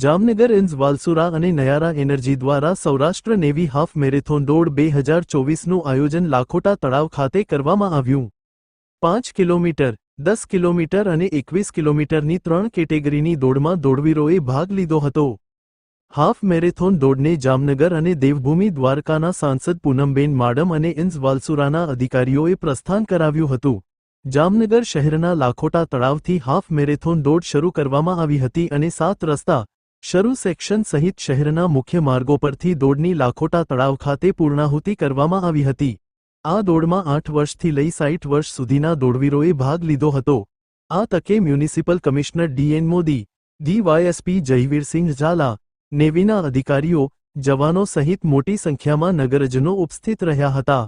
જામનગર ઇન્સ વાલસુરા અને નયારા એનર્જી દ્વારા Saurashtra navy half marathon દોડ બે હજાર ચોવીસનું આયોજન લાખોટા તળાવ ખાતે કરવામાં આવ્યું. પાંચ કિલોમીટર, દસ કિલોમીટર અને એકવીસ કિલોમીટરની ત્રણ કેટેગરીની દોડમાં દોડવીરોએ ભાગ લીધો હતો. હાફ મેરેથોન દોડને જામનગર અને દેવભૂમિ દ્વારકાના સાંસદ પૂનમબેન માડમ અને ઇન્સ વાલસુરાના અધિકારીઓએ પ્રસ્થાન કરાવ્યું હતું. જામનગર શહેરના લાખોટા તળાવથી હાફ મેરેથોન દોડ શરૂ કરવામાં આવી હતી અને સાત રસ્તા શરૂ સેક્શન સહિત શહેરના મુખ્ય માર્ગો પરથી દોડની લાખોટા તળાવ ખાતે પૂર્ણાહુતિ કરવામાં આવી હતી. આ દોડમાં આઠ વર્ષથી લઈ સાઠ વર્ષ સુધીના દોડવીરોએ ભાગ લીધો હતો. આ તકે municipal commissioner DN Modi, DYSP Jayvirsinh Zala, નેવીના અધિકારીઓ, જવાનો સહિત મોટી સંખ્યામાં નગરજનો ઉપસ્થિત રહ્યા હતા.